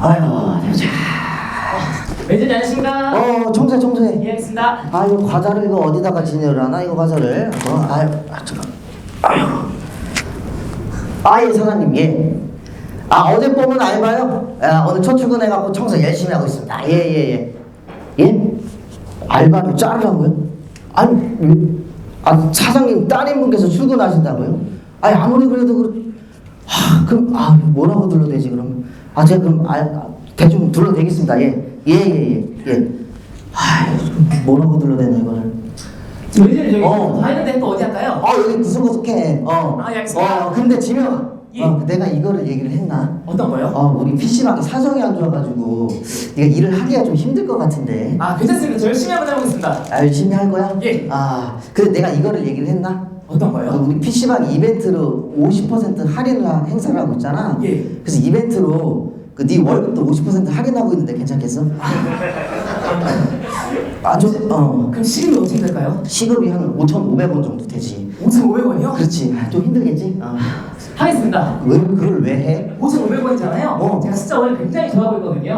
아유, 자. 매니저님 안녕하십니까? 어, 청소해, 청소해. 예, 알겠습니다. 아, 이거 과자를 이거 어디다가 진열을 하나, 이거 과자를. 어, 아유, 아, 잠깐. 아유. 아, 예, 사장님, 예. 아, 어제 뽑은 알바요? 아, 오늘 첫 출근해갖고 청소 열심히 하고 있습니다. 예, 예, 예. 예? 알바를 자르라고요? 아니, 왜? 아, 사장님 따님분께서 출근하신다고요? 아니, 아무리 그래도 그, 하, 그럼, 아, 뭐라고 둘러대지, 그럼? 아, 제가 그럼, 아, 아, 대충 둘러대겠습니다. 예, 예, 예, 예. 예. 아, 뭐라고 둘러대냐, 이거를. 저 매니저님 저기 어. 다 했는데 또 어디 할까요? 아, 여기 구석구석해. 어. 아, 예, 알겠습니다. 어, 근데 지명아. 예. 어, 내가 이거를 얘기를 했나? 어떤 거요? 어, 우리 PC방이 사정이 안 좋아가지고 네가 일을 하기가 좀 힘들 것 같은데 아, 괜찮습니다. 저 열심히 한번 해보겠습니다. 아, 열심히 할 거야? 예. 아, 근데 내가 이거를 얘기를 했나? 어떤 어, 거요? 우리 PC방 이벤트로 50% 할인을 하- 행사를 하고 있잖아 예. 그래서 이벤트로 그네 월급도 50% 할인하고 있는데 괜찮겠어? 아, 좀, 어, 그럼 시급이 어떻게 될까요? 시급이 한 5,500원 정도 되지 5,500원이요? 그렇지 아, 좀 힘들겠지? 어. 하겠습니다. 왜 그걸 왜 해? 5,500원이잖아요. 어. 제가 숫자 오늘 굉장히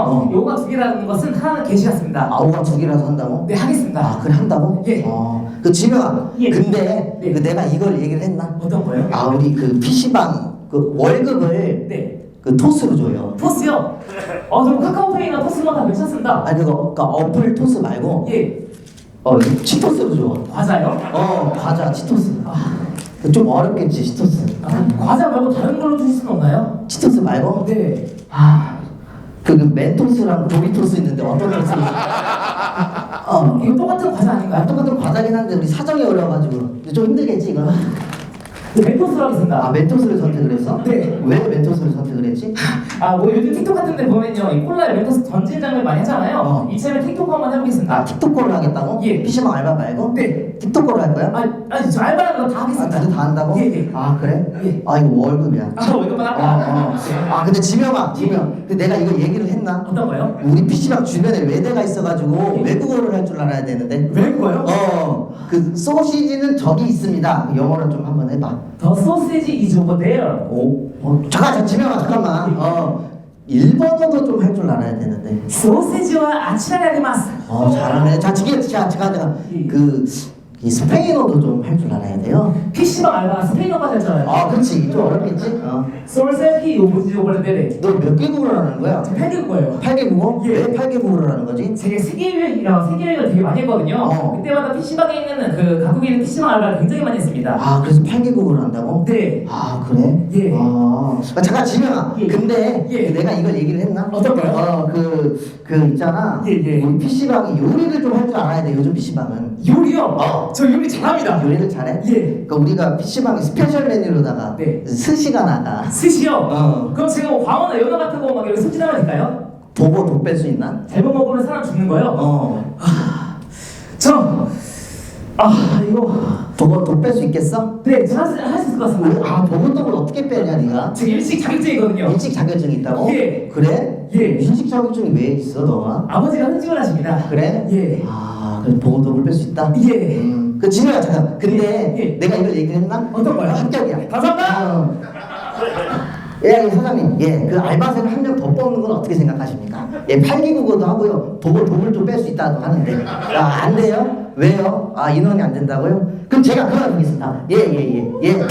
보이거든요. 어. 요거가 두 개라는 것은 하나는 게시 같습니다. 아우가 두 개라도 한다고? 네, 하겠습니다. 아 그래 한다고? 예. 어. 그 지명아 예. 근데 네. 그 내가 이걸 얘기를 했나? 어떤 거요? 아 우리 그 PC방 그 월급을 네. 그 토스로 줘요 토스요? 어, 저 카카오페이나 토스만 다 괜찮습니다. 아니 그거 그러니까 어플 토스 말고 예. 어 치토스로 줘 과자요? 어 과자 치토스 아, 좀 어렵겠지 치토스 아, 과자 말고 다른 걸로 주실 수는 없나요? 치토스 말고 네. 아, 그, 그 멘토스랑 도리토스 있는데 어떤 걸 쓰고 어 이거 똑같은 과자 아, 아닌가요? 똑같은 과자긴 한데 우리 사정이 어려워가지고 좀 힘들겠지 이거 네, 멘토스로 하겠습니다. 아 멘토스를 선택을 했어? 네. 왜 멘토스를 선택을 했지? 아, 뭐 요즘 틱톡 같은 데 보면요. 이 콜라에 멘토스 던지는 장면 많이 하잖아요. 어. 이참에 틱톡 한번 해보겠습니다. 아 틱톡 거를 하겠다고? 예. PC방 알바 말고? 네. 틱톡 거를 할 거야? 아, 아니, 저 알바는 거다 아, 하겠습니다. 두개 다 한다고? 예, 예. 아 그래? 예. 아 이거 월급이야 아, 월급만 어, 할까? 어. 네. 아 근데 지명아 지명 근데 내가 이거 얘기를 했나? 어떤 거요? 우리 PC방 주변에 외대가 있어가지고 예. 외국어를 할 줄 알아야 되는데 외국어요? 어그 소시지는 저기 있습니다 영어로 좀 한번 해봐 The sausage is over there. 오 어, 잠깐 잠깐 지명아 잠깐만 어 일본어도 좀 할 줄 알아야 되는데 소세지와 아치라가 되마스. 어 잘하네 자 지금 자 제가 제가 예. 그 이 스페인어도 좀 할 줄 알아야 돼요 PC방 알바 스페인어까지 했잖아요. 아 그렇지 좀 어렵겠지 어. 솔세키 오브지 오버레 데레. 너몇 개국어를 하는 거야? 저 8개국어예요. 8개국어? 예. 왜 8개국어를 하는 거지? 제가 세계여행이랑 세계여행을 되게 많이 했거든요. 어. 그때마다 PC방에 있는 그 각국에 있는 PC방 알바를 굉장히 많이 했습니다. 아 그래서 8개국어를 한다고? 네. 아 그래? 예. 아, 아, 잠깐 지명아. 예. 근데 예. 내가 이걸 얘기를 했나? 어떤 거요? 어 그그 그 있잖아. 예, 예. 우리 PC방이 요리를 좀 할 줄 알아야 돼. 요즘 PC방은 요리요? 어. 저 요리 잘합니다. 요리를 잘해? 예. 그러니까 우리가 PC방에 스페셜 메뉴로다가 네. 스시가 나가. 스시요? 어. 그럼 제가 뭐 광어나 연어 같은 거 막 이렇게 손질하면 될까요? 보고 독뺄 수 있나? 잘못 먹으면 사람 죽는 거요? 어. 저, 아, 이거. 보고 독뺄 수 있겠어? 네, 저할수 있을 것 같습니다. 아 보고 독을 어떻게 빼냐 네가? 저 일식 자격증이거든요. 일찍 자격증이 있다고? 예. 그래? 예. 일찍 자격증이 왜 있어 너가? 아버지가 흔집을 하십니다. 그래? 예. 아, 그래 보고 독을 뺄 수 있다? 예. 음, 그 진우야 잠깐. 근데 예. 내가 이걸 얘기를 했나? 어떤 거요? 합격이야. 감사합니다. 어. 예, 예, 사장님. 예, 그 알바생 한 명 더 뽑는 건 어떻게 생각하십니까? 예, 팔기국어도 하고요. 보고 돈을 좀 뺄 수 있다고 하는데. 아, 안 돼요? 왜요? 아, 인원이 안 된다고요? 그럼 제가 그만두겠습니다. 예, 예, 예. 예.